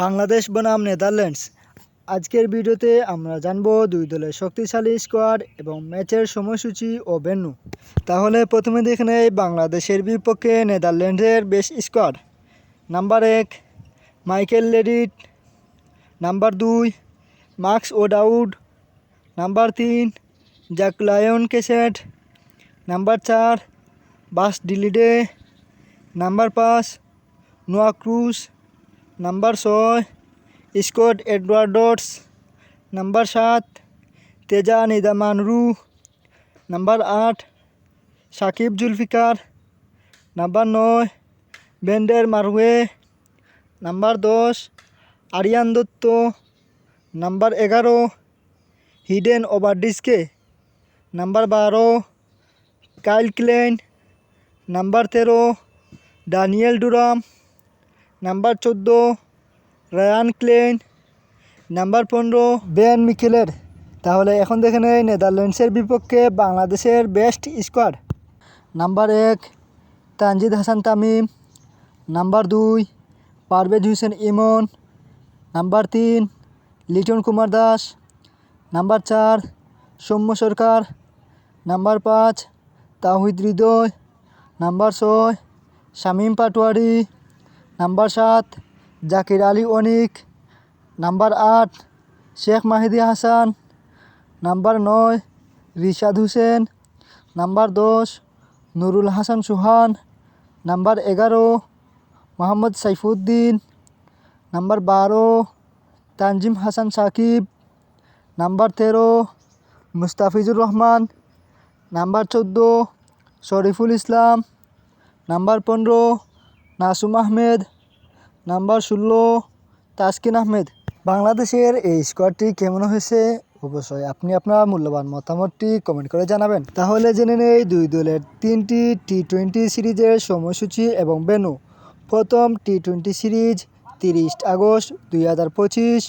বাংলাদেশ বনাম নেদারল্যান্ডস। আজকের ভিডিওতে আমরা জানব দুই দলের শক্তিশালী স্কোয়াড এবং ম্যাচের সময়সূচি ও ভেন্যু। তাহলে প্রথমে দেখে নেই বাংলাদেশের বিপক্ষে নেদারল্যান্ডসের বেশ স্কোয়াড নাম্বার এক, মাইকেল লেডিট। নাম্বার দুই, মার্কস ওডাউড। নাম্বার তিন, জ্যাক লায়ন কেসেট নাম্বার চার, বাস ডিলিডে। নাম্বার পাঁচ, নোয়া ক্রুজ। নাম্বার ছয়, স্কট এডওয়ার্ডস। নাম্বার সাত, তেজা নিদামানরু নাম্বার আট, সাকিব জুলফিকার। নাম্বার নয়, বেন্ডের মারুয়ে নাম্বার দশ, আরিয়ান দত্ত। নাম্বার এগারো, হিডেন ওভারডিসকে নাম্বার বারো, কাইল ক্লেন নাম্বার তেরো ডানিয়েল ডুরাম। নাম্বার চোদ্দ, রায়ান ক্লেন নাম্বার পনেরো, বেন মিকেলের। তাহলে এখন দেখে নেই নেদারল্যান্ডসের বিপক্ষে বাংলাদেশের বেস্ট স্কোয়াড। নাম্বার এক, তানজিদ হাসান তামিম। নাম্বার দুই, পারভেজ হোসেন ইমন। নাম্বার তিন, লিটন কুমার দাস। নাম্বার চার, সৌম্য সরকার। নাম্বার পাঁচ, তাহিদ হৃদয়। নাম্বার ছয়, শামীম পাটোয়ারি। নাম্বার সাত, জাকির আলী অনিক। নাম্বার আট, শেখ মাহিদি হাসান। নাম্বার নয়, রিশাদ হোসেন। নাম্বার দশ, নুরুল হাসান সুহান। নাম্বার এগারো, মোহাম্মদ সাইফুদ্দিন। নাম্বার বারো, তানজিম হাসান সাকিব। নাম্বার তেরো, মুস্তাফিজুর রহমান। নাম্বার চোদ্দ, শরীফুল ইসলাম। নাম্বার পনেরো নাসুম আহমেদ, নাম্বার ষোলো, তাসকিন আহমেদ। বাংলাদেশের এই স্কোয়াডটি কেমন হয়েছে? অবশ্যই আপনি আপনার মূল্যবান মতামতটি কমেন্ট করে জানাবেন। তাহলে জেনে নেই দুই দলের তিনটি টি টোয়েন্টি সিরিজের সময়সূচি এবং বেনু প্রথম টি টোয়েন্টি সিরিজ তিরিশ আগস্ট দুই হাজার পঁচিশ,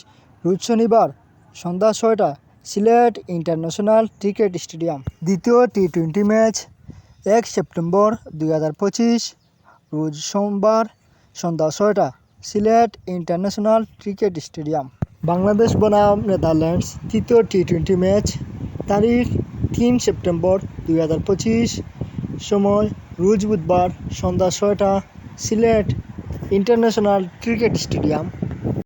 রোজ শনিবার সন্ধ্যা ছয়টা, সিলেট ইন্টারন্যাশনাল ক্রিকেট স্টেডিয়াম। দ্বিতীয় টি টোয়েন্টি ম্যাচ এক সেপ্টেম্বর দুই হাজার পঁচিশ রোজ সোমবার সন্ধ্যা ছয়টা, Sylhet international cricket stadium. Bangladesh বনাম নেদারল্যান্ডস তৃতীয় টি টোয়েন্টি ম্যাচ তারিখ তিন সেপ্টেম্বর দুই হাজার পঁচিশ। সময় রোজ বুধবার সন্ধ্যা ছয়টা, সিলেট ইন্টারন্যাশনাল ক্রিকেট স্টেডিয়াম।